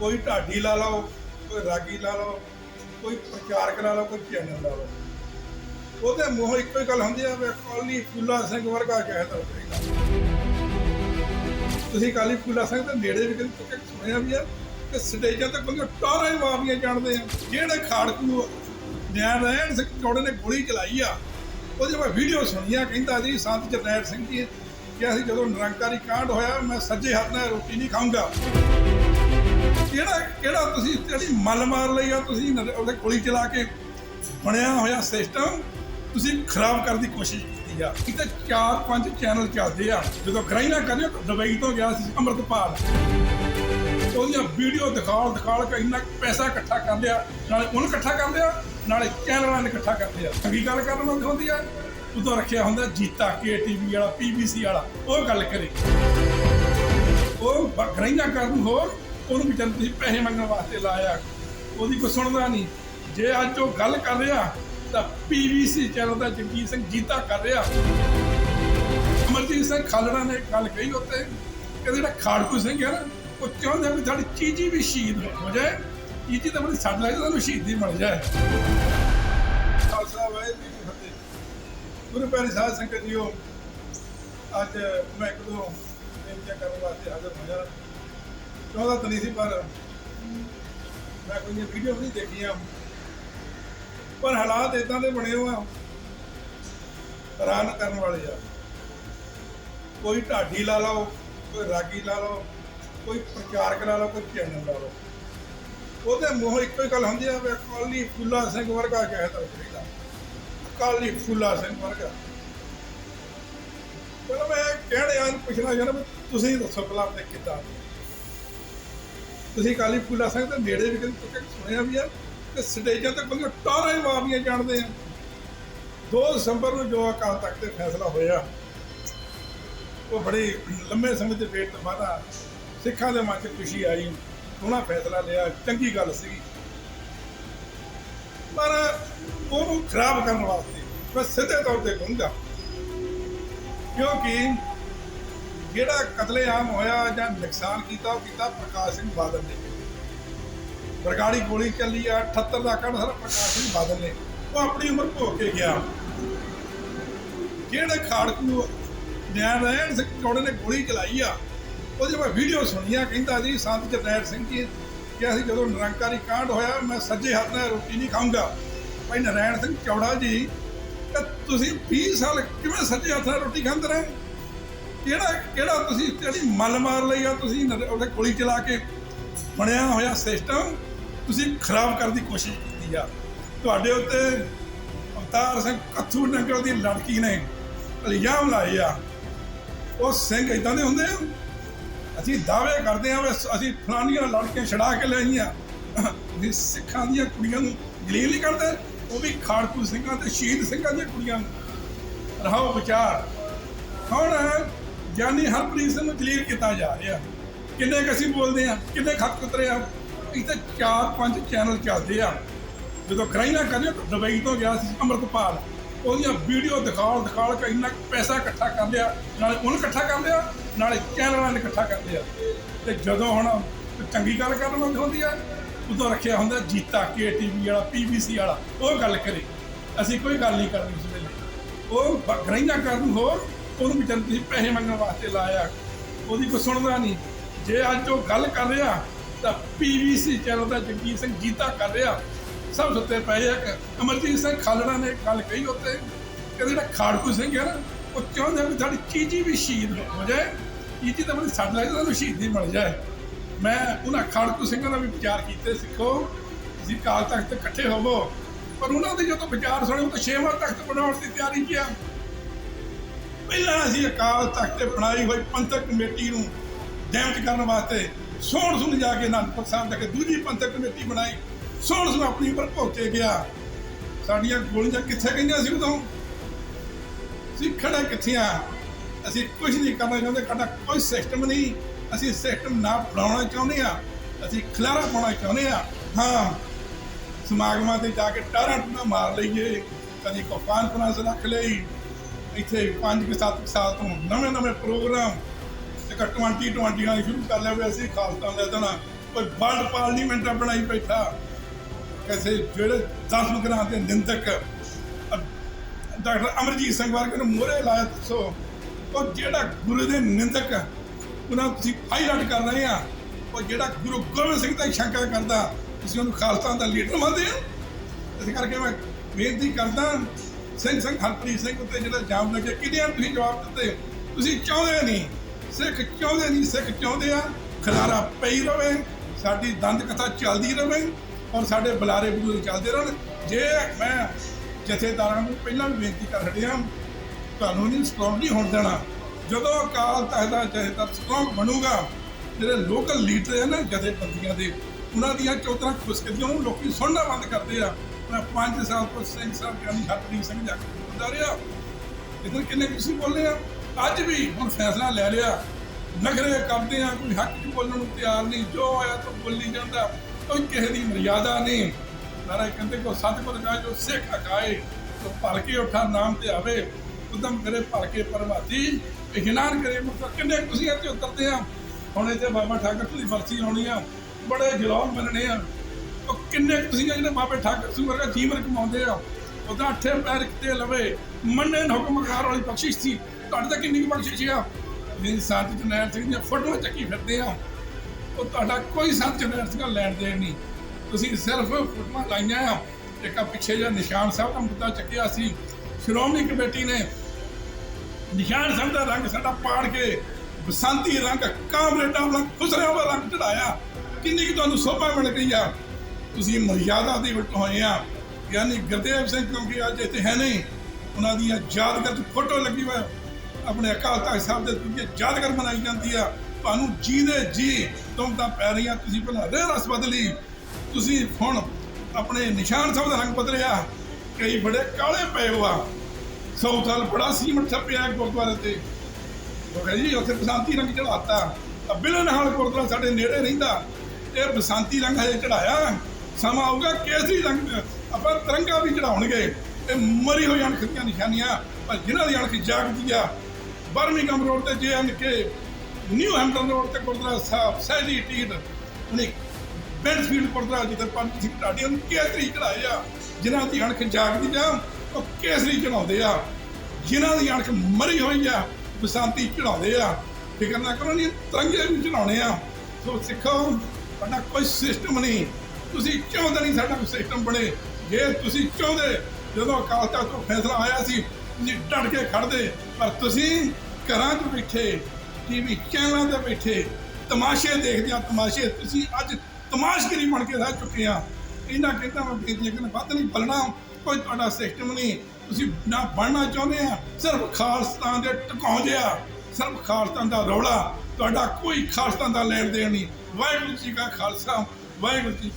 ਕੋਈ ਢਾਡੀ ਲਾ ਲਓ, ਕੋਈ ਰਾਗੀ ਲਾ ਲਓ, ਕੋਈ ਪ੍ਰਚਾਰਕ ਲਾ ਲਓ, ਕੋਈ ਚੈਨਲ ਲਾ ਲਓ। ਉਹਦੇ ਮੂੰਹ ਇੱਕੋ ਹੀ ਗੱਲ ਹੁੰਦੀ ਆ ਵੀ ਅਕਾਲੀ ਫੁੱਲਾ ਸਿੰਘ ਵਰਗਾ ਕਹਿਦਾ ਹੋਵੇਗਾ ਤੁਸੀਂ ਅਕਾਲੀ ਫੁੱਲਾ ਸਿੰਘ ਦੇ ਨੇੜੇ ਵੀ ਕਦੇ ਸੁਣਿਆ ਵੀ ਆ ਕਿ ਸਟੇਜਾਂ ਤੇ ਬੰਦੇ ਟਾਰਾਂ ਹੀ ਮਾਰਨੀਆਂ ਜਾਣਦੇ ਆ। ਜਿਹੜੇ ਖਾੜਕੂ ਨਿਆਂ ਸਿੰਘ ਚੌੜੇ ਨੇ ਗੋਲੀ ਚਲਾਈ ਆ। ਉਹਦੀ ਮੈਂ ਵੀਡੀਓ ਸੁਣੀ ਆ, ਕਹਿੰਦਾ ਜੀ, ਸੰਤ ਜਰਨੈਲ ਸਿੰਘ ਜੀ, ਕਿ ਅਸੀਂ ਜਦੋਂ ਨਿਰੰਕਾਰੀ ਕਾਂਡ ਹੋਇਆ, ਮੈਂ ਸੱਜੇ ਹੱਥ ਨਾਲ ਰੋਟੀ ਨਹੀਂ ਖਾਊਂਗਾ। ਕਿਹੜਾ ਕਿਹੜਾ ਤੁਸੀਂ ਜਿਹੜੀ ਮੱਲ ਮਾਰ ਲਈ ਆ, ਤੁਸੀਂ ਉਹਦੇ ਗੋਲੀ ਚਲਾ ਕੇ ਬਣਿਆ ਹੋਇਆ ਸਿਸਟਮ ਤੁਸੀਂ ਖਰਾਬ ਕਰਨ ਦੀ ਕੋਸ਼ਿਸ਼ ਕੀਤੀ ਆ। ਕਿਤੇ ਚਾਰ ਪੰਜ ਚੈਨਲ ਚੱਲਦੇ ਆ। ਜਦੋਂ ਗ੍ਰਾਈ ਨਾ ਕਰਿਓ ਦੁਬਈ ਤੋਂ ਗਿਆ ਸੀ ਅੰਮ੍ਰਿਤਪਾਲ। ਉਹਦੀਆਂ ਵੀਡੀਓ ਦਿਖਾਲ ਦਿਖਾਲ ਕੇ ਇੰਨਾ ਪੈਸਾ ਇਕੱਠਾ ਕਰ ਲਿਆ ਨਾਲੇ ਉਹਨੂੰ ਇਕੱਠਾ ਕਰ ਲਿਆ ਨਾਲੇ ਚੈਨਲਾਂ ਨੇ ਇਕੱਠਾ ਕਰਦੇ ਆ। ਚੰਗੀ ਗੱਲ ਕਰਨ ਵਾਲੀ ਹੁੰਦੀ ਆ। ਉਦੋਂ ਰੱਖਿਆ ਹੁੰਦਾ ਜੀਤਾ ਕੇ ਟੀਵੀ ਵਾਲਾ ਪੀਬੀਸੀ ਵਾਲਾ। ਉਹ ਗੱਲ ਕਰੇ। ਉਹ ਗ੍ਰਾਈਨਾ ਕਰਨ ਹੋਰ ਉਹਨੂੰ ਵੀ ਤੁਸੀਂ ਪੈਸੇ ਮੰਗਣ ਵਾਸਤੇ ਲਾਇਆ। ਉਹਦੀ ਕੋਈ ਸੁਣਦਾ ਨਹੀਂ। ਜੇ ਅੱਜ ਉਹ ਗੱਲ ਕਰ ਰਿਹਾ, ਤਾਂ ਪੀਵੀਸੀ ਚੈਨਲ ਦਾ ਜਗਜੀਤ ਸਿੰਘ ਜੀਤਾ ਕਰ ਰਿਹਾ। ਅਮਰਜੀਤ ਸਿੰਘ ਖਾਲੜਾ ਨੇ ਇੱਕ ਗੱਲ ਕਹੀ ਉੱਤੇ ਕਿ ਜਿਹੜਾ ਖਾੜਕੂ ਸਿੰਘ ਹੈ ਨਾ, ਉਹ ਚਾਹੁੰਦਾ ਵੀ ਸਾਡੀ ਚੀਜੀ ਵੀ ਸ਼ਹੀਦ ਹੋ ਜਾਏ। ਚੀਜੀ ਤਾਂ ਬੜੀ ਛੱਡ ਲੱਗੇ ਸਾਨੂੰ ਸ਼ਹੀਦੀ ਮਿਲ ਜਾਏ। ਖਾਲਸਾ ਵਾਹਿਗੁਰੂ ਜੀ ਕੀ ਫਤਿਹ। ਗੁਰੂ ਪਿਆਰੇ ਸਾਧ ਸੰਗਤ ਜੀਓ, ਅੱਜ ਮੈਂ ਇੱਕ ਦੋ ਬੇਨਤੀਆਂ ਕਰਨ ਵਾਸਤੇ ਹਾਜ਼ਰ ਹੋਇਆ। ਚਾਹੁੰਦਾ ਤਾਂ ਨਹੀਂ ਸੀ, ਪਰ ਮੈਂ ਕੋਈ ਵੀਡੀਓ ਨਹੀਂ ਦੇਖੀਆਂ। ਪਰ ਹਾਲਾਤ ਇਦਾਂ ਦੇ ਬਣੇ ਹੋਏ ਆ। ਹੈਰਾਨ ਕਰਨ ਵਾਲੇ ਆ। ਕੋਈ ਢਾਡੀ ਲਾ ਲਓ, ਕੋਈ ਰਾਗੀ ਲਾ ਲਓ, ਕੋਈ ਪ੍ਰਚਾਰਕ ਲਾ ਲਓ, ਕੋਈ ਚੈਨਲ ਲਾ ਲਓ। ਉਹਦੇ ਮੂੰਹ ਇੱਕੋ ਹੀ ਗੱਲ ਹੁੰਦੀ ਆ ਵੀ ਅਕਾਲੀ ਫੁੱਲਾ ਸਿੰਘ ਵਰਗਾ ਕਹਿਦਾ ਹੋਵੇਗਾ ਅਕਾਲੀ ਫੁੱਲਾ ਸਿੰਘ ਵਰਗਾ। ਚਲੋ ਮੈਂ ਕਹਿਣ ਯਾਰ ਪੁੱਛਣਾ ਚਾਹੁੰਦਾ ਤੁਸੀਂ ਦੱਸੋ ਪਹਿਲਾਂ ਆਪਣੇ ਕਿੱਦਾਂ ਤੁਸੀਂ ਕਾਲੀ ਫੂਲਾ ਸਿੰਘ ਦੇ ਨੇੜੇ ਵੀ ਕਦੇ ਤੱਕ ਸੁਣਿਆ ਵੀ ਆ ਕਿ ਸਟੇਜਾਂ ਤੇ ਬੰਦੇ ਟਾਰਾਂ ਹੀ ਮਾਰਨੀਆਂ ਜਾਣਦੇ ਆ। 2 ਦਸੰਬਰ ਨੂੰ ਜੋ ਅਕਾਲ ਤਖਤ ਤੇ ਫੈਸਲਾ ਹੋਇਆ, ਉਹ ਬੜੀ ਲੰਮੇ ਸਮੇਂ ਦੇ ਵੇਟ ਤੋਂ ਬਾਅਦ ਆ ਸਿੱਖਾਂ ਦੇ ਮਨ 'ਚ ਖੁਸ਼ੀ ਆਈ, ਉਹਨਾਂ ਫੈਸਲਾ ਲਿਆ, ਚੰਗੀ ਗੱਲ ਸੀ ਪਰ ਉਹਨੂੰ ਖਰਾਬ ਕਰਨ ਵਾਸਤੇ ਮੈਂ ਸਿੱਧੇ ਤੌਰ ਤੇ ਕਹੂੰਗਾ, ਕਿਉਂਕਿ ਜਿਹੜਾ ਕਤਲੇਆਮ ਹੋਇਆ ਜਾਂ ਨੁਕਸਾਨ ਕੀਤਾ, ਉਹ ਕੀਤਾ ਪ੍ਰਕਾਸ਼ ਸਿੰਘ ਬਾਦਲ ਨੇ। ਬਰਗਾੜੀ ਗੋਲੀ ਚੱਲੀ ਆ 78 ਦਾ ਕੱਢ ਸਾਰਾ ਪ੍ਰਕਾਸ਼ ਸਿੰਘ ਬਾਦਲ ਨੇ। ਉਹ ਆਪਣੀ ਉਮਰ ਭੋਗ ਕੇ ਗਿਆ। ਜਿਹੜੇ ਖਾੜਕੂ ਨਿਆਂ ਰਹਿਣ ਸਿੰਘ ਚੌੜੇ ਨੇ ਗੋਲੀ ਚਲਾਈ ਆ, ਉਹਦੀ ਮੈਂ ਵੀਡੀਓ ਸੁਣੀ ਕਹਿੰਦਾ ਜੀ, ਸੰਤ ਜਰਨੈਲ ਸਿੰਘ ਜੀ, ਕਿ ਅਸੀਂ ਜਦੋਂ ਨਿਰੰਕਾਰੀ ਕਾਂਡ ਹੋਇਆ, ਮੈਂ ਸੱਜੇ ਹੱਥ ਨਾਲ ਰੋਟੀ ਨਹੀਂ ਖਾਊਂਗਾ। ਭਾਈ ਨਾਰਾਇਣ ਸਿੰਘ ਚੌੜਾ ਜੀ, ਤੇ ਤੁਸੀਂ 20 ਸਾਲ ਕਿਵੇਂ ਸੱਜੇ ਹੱਥ ਨਾਲ ਰੋਟੀ ਖਾਂਦੇ ਰਹੇ? ਕਿਹੜਾ ਕਿਹੜਾ ਤੁਸੀਂ ਜਿਹੜੀ ਮੱਲ ਮਾਰ ਲਈ ਆ, ਤੁਸੀਂ ਉਹਦੇ ਗੋਲੀ ਚਲਾ ਕੇ ਬਣਿਆ ਹੋਇਆ ਸਿਸਟਮ, ਤੁਸੀਂ ਖਰਾਬ ਕਰਨ ਦੀ ਕੋਸ਼ਿਸ਼ ਕੀਤੀ ਆ। ਤੁਹਾਡੇ ਉੱਤੇ ਅਵਤਾਰ ਸਿੰਘ ਕੱਥੂ ਨੰਗਲ ਦੀ ਲੜਕੀ ਨੇ ਇਲਜ਼ਾਮ ਲਾਏ ਆ। ਉਹ ਸਿੰਘ ਇਦਾਂ ਦੇ ਹੁੰਦੇ ਆ, ਅਸੀਂ ਦਾਅਵੇ ਕਰਦੇ ਆ ਵੀ ਅਸੀਂ ਫਲਾਨੀਆਂ ਲੜਕੀਆਂ ਛੜਾ ਕੇ ਲਿਆਈਆਂ। ਵੀ ਸਿੱਖਾਂ ਦੀਆਂ ਕੁੜੀਆਂ ਨੂੰ ਜਲੀਲ ਨਹੀਂ ਕਰਦੇ, ਉਹ ਵੀ ਖਾੜਕੂ ਸਿੰਘਾਂ ਤੇ ਸ਼ਹੀਦ ਸਿੰਘਾਂ ਦੀਆਂ ਕੁੜੀਆਂ ਨੂੰ। ਰਹਾਓ ਵਿਚਾਰ। ਹੁਣ ਗਿਆਨੀ ਹਰਪ੍ਰੀਤ ਸਿੰਘ ਨੂੰ ਜਲੀਲ ਕੀਤਾ ਜਾ ਰਿਹਾ। ਕਿੰਨੇ ਕੁ ਅਸੀਂ ਬੋਲਦੇ ਆ ਕਿੰਨੇ ਖੱਤ ਉਤਰੇ ਆ। ਇੱਥੇ ਚਾਰ ਪੰਜ ਚੈਨਲ ਚੱਲਦੇ ਆ। ਜਦੋਂ ਗ੍ਰਾਈ ਕਰਦੇ ਦੁਬਈ ਤੋਂ ਗਿਆ ਸੀ ਅੰਮ੍ਰਿਤਪਾਲ। ਉਹਦੀਆਂ ਵੀਡੀਓ ਦਿਖਾਲ ਦਿਖਾਲ ਕੇ ਇੰਨਾ ਪੈਸਾ ਇਕੱਠਾ ਕਰ ਲਿਆ। ਨਾਲੇ ਉਹਨੂੰ ਇਕੱਠਾ ਕਰ ਲਿਆ, ਨਾਲੇ ਚੈਨਲਾਂ ਨੇ ਇਕੱਠਾ ਕਰ ਲਿਆ। ਤੇ ਜਦੋਂ ਹੁਣ ਚੰਗੀ ਗੱਲ ਕਰਨ ਵਾਲੀ ਹੁੰਦੀ ਆ, ਉਦੋਂ ਰੱਖਿਆ ਹੁੰਦਾ ਜੀਤਾ ਕੇ ਟੀਵੀ ਵਾਲਾ ਪੀਬੀਸੀ ਵਾਲਾ। ਉਹ ਗੱਲ ਕਰੇ। ਅਸੀਂ ਕੋਈ ਗੱਲ ਨਹੀਂ ਕਰਨੀ ਉਸ ਵੇਲੇ। ਉਹ ਗ੍ਰਾਈਨਾ ਕਰਨ ਹੋਰ ਉਹਨੂੰ ਵੀ ਜਦ ਤੁਸੀਂ ਪੈਸੇ ਮੰਗਣ ਵਾਸਤੇ ਲਾਇਆ। ਉਹਦੀ ਕੋਈ ਸੁਣਦਾ ਨਹੀਂ। ਜੇ ਅੱਜ ਉਹ ਗੱਲ ਕਰ ਰਿਹਾ, ਤਾਂ ਪੀਵੀਸੀ ਚੈਨਲ ਦਾ ਜਗਜੀਤ ਸਿੰਘ ਜੀਤਾ ਕਰ ਰਿਹਾ। ਸਭ ਸੁੱਤੇ ਪਏ ਆ। ਅਮਰਜੀਤ ਸਿੰਘ ਖਾਲੜਾ ਨੇ ਇੱਕ ਗੱਲ ਕਹੀ ਉੱਤੇ ਕਹਿੰਦੇ ਜਿਹੜਾ ਖਾੜਕੂ ਸਿੰਘ ਹੈ ਨਾ, ਉਹ ਚਾਹੁੰਦਾ ਵੀ ਸਾਡੀ ਚੀਜੀ ਵੀ ਸ਼ਹੀਦ ਹੋ ਜਾਏ। ਚੀਜੀ ਤਾਂ ਬੜੀ ਛੱਡ ਲੱਗੇ ਸਾਨੂੰ ਸ਼ਹੀਦੀ ਮਿਲ ਜਾਏ। ਮੈਂ ਉਹਨਾਂ ਖਾੜਕੂ ਸਿੰਘਾਂ ਦਾ ਵੀ ਵਿਚਾਰ ਕੀਤੇ, ਸਿੱਖੋ। ਤੁਸੀਂ ਕਾਲ ਤੱਕ ਤੇ ਇਕੱਠੇ ਹੋਵੋ। ਪਰ ਉਹਨਾਂ ਦੇ ਜਦੋਂ ਵਿਚਾਰ ਸੁਣੇ, ਉਹ ਤਾਂ ਛੇਵਾਂ ਤਖਤ ਬਣਾਉਣ ਦੀ ਤਿਆਰੀ ਕਿਹਾ ਪਹਿਲਾਂ ਅਸੀਂ ਅਕਾਲ ਤਖਤ ਤੇ ਬਣਾਈ ਹੋਈ ਪੰਥਕ ਕਮੇਟੀ ਨੂੰ ਡੈਮਟ ਕਰਨ ਵਾਸਤੇ ਸੋਹਣ ਸੁਣ ਜਾ ਕੇ ਅਨੰਦਪੁਰ ਸਾਹਿਬ ਤੱਕ ਦੂਜੀ ਪੰਥਕ ਕਮੇਟੀ ਬਣਾਈ। ਸੋਹਣ ਸੁਣ ਆਪਣੀ ਉੱਪਰ ਭੋਕੇ ਗਿਆ। ਸਾਡੀਆਂ ਗੋਲੀਆਂ ਕਿੱਥੇ ਗਈਆਂ ਸੀ ਉਦੋਂ? ਅਸੀਂ ਖੜਾ ਕਿੱਥੇ ਆ? ਅਸੀਂ ਕੁਝ ਨਹੀਂ ਕਰਨਾ ਚਾਹੁੰਦੇ, ਸਾਡਾ ਕੋਈ ਸਿਸਟਮ ਨਹੀਂ। ਅਸੀਂ ਸਿਸਟਮ ਨਾ ਬਣਾਉਣਾ ਚਾਹੁੰਦੇ ਆ। ਅਸੀਂ ਖਲਾਰਾ ਪਾਉਣਾ ਚਾਹੁੰਦੇ ਆ। ਹਾਂ, ਸਮਾਗਮਾਂ ਤੇ ਜਾ ਕੇ ਟਾਰਾਂ ਟੂਰਾਂ ਮਾਰ ਲਈਏ। ਕਦੀ ਕੋਈ ਕਾਨਫਰੰਸ ਰੱਖ ਲਈ। ਇੱਥੇ 5-7 ਸਾਲ ਤੋਂ ਨਵੇਂ ਨਵੇਂ ਪ੍ਰੋਗਰਾਮ ਇੱਕ 2020 ਨਾਲ ਸ਼ੁਰੂ ਕਰ ਲਿਆ ਵੀ ਅਸੀਂ ਖਾਲਸਾ ਲੈ ਦੇਣਾ ਕੋਈ ਵਰਲਡ ਪਾਰਲੀਮੈਂਟ ਬਣਾਈ ਬੈਠਾ। ਕਿਸੇ ਜਿਹੜੇ ਦਸ ਗ੍ਰਾਂ ਦੇ ਨਿੰਦਕ ਡਾਕਟਰ ਅਮਰਜੀਤ ਸਿੰਘ ਵਰਗੇ ਨੂੰ ਮੋਹਰੇ ਲਾਇਆ ਦੱਸੋ। ਉਹ ਜਿਹੜਾ ਗੁਰੂ ਦੇ ਨਿੰਦਕ, ਉਹਨਾਂ ਨੂੰ ਤੁਸੀਂ ਹਾਈਲਾਈਟ ਕਰ ਰਹੇ ਆ। ਉਹ ਜਿਹੜਾ ਗੁਰੂ ਗੋਬਿੰਦ ਸਿੰਘ ਦਾ ਸ਼ੰਕਾ ਕਰਦਾ, ਤੁਸੀਂ ਉਹਨੂੰ ਖਾਲਸਾ ਦਾ ਲੀਡਰ ਮੰਨਦੇ ਹੋ? ਇਸ ਕਰਕੇ ਮੈਂ ਬੇਨਤੀ ਕਰਦਾ ਸਿੰਘ ਸਿੰਘ, ਹਰਪ੍ਰੀਤ ਸਿੰਘ ਉੱਤੇ ਜਿਹੜਾ ਜਾਮ ਲੱਗੇ ਕਿਹਦੇ ਤੁਸੀਂ ਜਵਾਬ ਦਿੱਤੇ। ਤੁਸੀਂ ਚਾਹੁੰਦੇ ਨਹੀਂ। ਸਿੱਖ ਚਾਹੁੰਦੇ ਨਹੀਂ, ਸਿੱਖ ਚਾਹੁੰਦੇ ਆ। ਖਲਾਰਾ ਪਈ ਰਵੇ, ਸਾਡੀ ਦੰਦ ਕਥਾ ਚੱਲਦੀ ਰਵੇ ਔਰ ਸਾਡੇ ਬੁਲਾਰੇ ਬੁਲਾਰੇ ਚੱਲਦੇ ਰਹਿਣ। ਜੇ ਮੈਂ ਜਥੇਦਾਰਾਂ ਨੂੰ ਪਹਿਲਾਂ ਵੀ ਬੇਨਤੀ ਕਰ ਹਟਿਆ ਤੁਹਾਨੂੰ ਨਹੀਂ, ਸਟਰੋਂਗ ਨਹੀਂ ਹੋਣ ਦੇਣਾ। ਜਦੋਂ ਅਕਾਲ ਤਖਤ ਦਾ ਜਥੇਦਾਰ ਸਟਰੋਂਗ ਬਣੂਗਾ, ਜਿਹੜੇ ਲੋਕਲ ਲੀਡਰ ਹਨ ਨਾ ਜਥੇਬੰਦੀਆਂ ਦੇ, ਉਹਨਾਂ ਦੀਆਂ ਚੌਧਰਾਂ ਖੁਸ਼ਕਦੀਆਂ ਨੂੰ ਲੋਕੀ ਸੁਣਨਾ ਬੰਦ ਕਰਦੇ ਆ। ਮੈਂ 5 ਸਾਲ ਤੋਂ ਸਿੰਘ ਸਾਹਿਬ ਗਿਆਨੀ ਹਰਪ੍ਰੀਤ ਸਿੰਘ ਜਾ ਕੇ ਬੋਲਦਾ ਰਿਹਾ। ਇਧਰ ਕਿੰਨੇ ਤੁਸੀਂ ਬੋਲੇ ਆ? ਅੱਜ ਵੀ ਹੁਣ ਫੈਸਲਾ ਲੈ ਲਿਆ। ਨਖਰੇ ਕਰਦੇ ਆ, ਕੋਈ ਹੱਕ ਚ ਬੋਲਣ ਨੂੰ ਤਿਆਰ ਨਹੀਂ। ਜੋ ਆਇਆ ਤਾਂ ਬੋਲੀ ਜਾਂਦਾ, ਕੋਈ ਕਿਸੇ ਦੀ ਮਰਿਆਦਾ ਨਹੀਂ। ਨਾਰਾ ਕਹਿੰਦੇ ਕੋ ਸਤਿਗੁਰ ਕੋ ਜੋ ਸਿੱਖ ਅਕਾਏ ਤੋ ਭਲ ਕੇ ਉਠਾ ਨਾਮ ਤੇ ਆਵੇ। ਉਦਮ ਕਰੇ ਭਲ ਕੇ ਪਰਮਾਤੀ ਇਸ਼ਨਾਨ ਕਰੇ ਮਤਲਬ ਕਿੰਨੇ ਤੁਸੀਂ ਇੱਥੇ ਉਤਰਦੇ ਆ? ਹੁਣ ਇੱਥੇ ਬਾਬਾ ਠਾਕਰ ਦੀ ਫਰਸੀ ਆਉਣੀ ਆ। ਬੜੇ ਜਲਾਲ ਮਿਲਣੇ ਆ। ਉਹ ਕਿੰਨੇ ਕੁ ਤੁਸੀਂ ਜਿਹੜੇ ਬਾਬੇ ਠਾਕਰ ਸਿੰਘ ਵਰਗਾ ਜੀਵਨ ਕਮਾਉਂਦੇ ਆ। ਉਹਦਾ ਅੱਠੇ ਪੈਰ ਕਿਤੇ ਲਵੇ ਮੰਨੇ ਹੁਕਮਕਾਰ ਵਾਲੀ ਬਖਸ਼ਿਸ਼ ਸੀ। ਤੁਹਾਡੇ ਤਾਂ ਕਿੰਨੀ ਕੁ ਬਖਸ਼ਿਸ਼ ਆ? ਮੇਰੀ ਸਾਥ ਜਨੈਲ ਸਿੰਘ ਦੀਆਂ ਫੋਟੋਆਂ ਚੱਕੀ ਫਿਰਦੇ ਆ। ਉਹ ਤੁਹਾਡਾ ਕੋਈ ਸਾਥ ਜਨੈਲ ਸਿੰਘ ਨਾਲ ਲੈਣ ਦੇਣ ਨਹੀਂ। ਤੁਸੀਂ ਸਿਰਫ ਫੋਟੋਆਂ ਲਾਈਆਂ ਆ। ਇੱਕ ਆ ਪਿੱਛੇ ਜਿਹਾ ਨਿਸ਼ਾਨ ਸਾਹਿਬ ਦਾ ਮੁੱਦਾ ਚੱਕਿਆ ਸੀ। ਸ਼੍ਰੋਮਣੀ ਕਮੇਟੀ ਨੇ ਨਿਸ਼ਾਨ ਸਾਹਿਬ ਦਾ ਰੰਗ ਸਾਡਾ ਪਾੜ ਕੇ ਬਸੰਤੀ ਰੰਗ ਕਾਮਰੇਡਾਂ ਵਾਲਾ ਖੁਸਰਿਆਂ ਵਾਲਾ ਰੰਗ ਚੜਾਇਆ ਕਿੰਨੀ ਕਿ ਤੁਹਾਨੂੰ ਸੋਭਾ ਮਿਲ ਗਈ ਆ? ਤੁਸੀਂ ਮਰਿਆਦਾ ਦੇ ਵਿੱਚ ਹੋਏ ਆ। ਯਾਨੀ ਗੁਰਦੇਵ ਸਿੰਘ ਕਿਉਂਕਿ ਅੱਜ ਇੱਥੇ ਹੈ ਨਹੀਂ, ਉਹਨਾਂ ਦੀਆਂ ਯਾਦਗਾਰ ਚ ਫੋਟੋ ਲੱਗੀ ਹੋਇਆ ਆਪਣੇ ਅਕਾਲ ਤਖਤ ਸਾਹਿਬ ਦੇ ਦੂਜੇ ਯਾਦਗਾਰ ਬਣਾਈ ਜਾਂਦੀ ਆ। ਤੁਹਾਨੂੰ ਜੀ ਦੇ ਜੀ, ਤੁਮ ਤਾਂ ਪੈ ਰਹੀਆਂ, ਤੁਸੀਂ ਪਹਿਲਾਂ ਰੇ ਰਸ ਬਦਲੀ। ਤੁਸੀਂ ਹੁਣ ਆਪਣੇ ਨਿਸ਼ਾਨ ਸਾਹਿਬ ਦਾ ਰੰਗ ਬਦਲਿਆ। ਕਈ ਬੜੇ ਕਾਲੇ ਪਏ ਹੋਆ ਸੌ ਸਾਲ ਬੜਾ ਸੀਮਟ ਛੱਪਿਆ ਗੁਰਦੁਆਰੇ ਤੇ। ਉਹ ਕਹਿੰਦੇ ਜੀ, ਉੱਥੇ ਬਸੰਤੀ ਰੰਗ ਚੜਾਤਾ ਬਿਲਨ ਹਾਲ ਗੁਰਦੁਆਰਾ ਸਾਡੇ ਨੇੜੇ ਰਹਿੰਦਾ। ਇਹ ਬਸਾਂਤੀ ਰੰਗ ਹਜੇ ਚੜਾਇਆ ਸਮਾਂ ਆਊਗਾ ਕੇਸਰੀ ਰੰਗ, ਆਪਾਂ ਤਿਰੰਗਾ ਵੀ ਚੜਾਉਣਗੇ ਇਹ ਮਰੀ ਹੋਈ ਅਣਖ ਦੀਆਂ ਨਿਸ਼ਾਨੀਆਂ, ਪਰ ਜਿਨ੍ਹਾਂ ਦੀ ਅਣਖ ਜਾਗਦੀ ਆ ਬਰਮਿੰਗਮ ਰੋਡ ਤੇ ਜੇ ਕੇ ਨਿਊ ਹੈਂਪਟਨ ਰੋਡ ਤੇ ਗੁਰਦੁਆਰਾ ਸਾਹਿਬ ਸੈਲੀ ਟੀਟ ਉਹਨੇ ਬੈਂਸਫੀਲਡ ਗੁਰਦੁਆਰਾ ਜਿੱਥੇ ਪੰਜ ਸਿੰਘ ਢਾਡੀ ਨੂੰ ਕੇਸਰੀ ਚੜਾਏ ਆ, ਜਿਨ੍ਹਾਂ ਦੀ ਅਣਖ ਜਾਗਦੀ ਆ, ਉਹ ਕੇਸਰੀ ਚੜਾਉਂਦੇ ਆ। ਜਿਨ੍ਹਾਂ ਦੀ ਅਣਖ ਮਰੀ ਹੋਈ ਆ, ਬਸੰਤੀ ਚੜਾਉਂਦੇ ਆ। ਫਿਕਰ ਨਾ ਕਰੋ, ਨਹੀਂ, ਤਿਰੰਗੇ ਵੀ ਚੜਾਉਣੇ ਆ। ਸੋ ਸਿੱਖੋ, ਸਾਡਾ ਕੋਈ ਸਿਸਟਮ ਨਹੀਂ। ਤੁਸੀਂ ਚਾਹੁੰਦੇ ਨਹੀਂ ਸਾਡਾ ਕੋਈ ਸਿਸਟਮ ਬਣੇ। ਜੇ ਤੁਸੀਂ ਚਾਹੁੰਦੇ, ਜਦੋਂ ਅਕਾਲ ਤਖਤ ਤੋਂ ਫੈਸਲਾ ਆਇਆ ਸੀ, ਤੁਸੀਂ ਡਟ ਕੇ ਖੜਦੇ ਪਰ ਤੁਸੀਂ ਘਰਾਂ 'ਚ ਬੈਠੇ ਟੀਵੀ ਚੈਨਲਾਂ ਤੇ ਬੈਠੇ ਤਮਾਸ਼ੇ ਦੇਖਦੇ ਆ। ਤਮਾਸ਼ੇ ਤੁਸੀਂ ਅੱਜ ਤਮਾਸ਼ਗਰੀ ਬਣ ਕੇ ਰਹਿ ਚੁੱਕੇ ਆ। ਇਹਨਾਂ ਕਹਿੰਦਾ ਮੈਂ ਬੇਨਤੀ ਕਿ ਵੱਧ ਨਹੀਂ ਬਲਣਾ। ਕੋਈ ਤੁਹਾਡਾ ਸਿਸਟਮ ਨਹੀਂ। ਤੁਸੀਂ ਨਾ ਬਣਨਾ ਚਾਹੁੰਦੇ ਆ। ਸਿਰਫ ਖਾਲਸਤਾਨ ਦੇ ਟਿਕਾਉਂਦੇ ਆ। ਸਿਰਫ ਖਾਲਸਤਾਨ ਦਾ ਰੌਲਾ। ਤੁਹਾਡਾ ਕੋਈ ਖਾਲਸਤਾਨ ਦਾ ਲੈਣ ਦੇਣ ਨਹੀਂ। ਵਾਹਿਗੁਰੂ ਜੀ ਕਾ ਖਾਲਸਾ। ਵਾਹਿਗੁਰੂ ਜੀ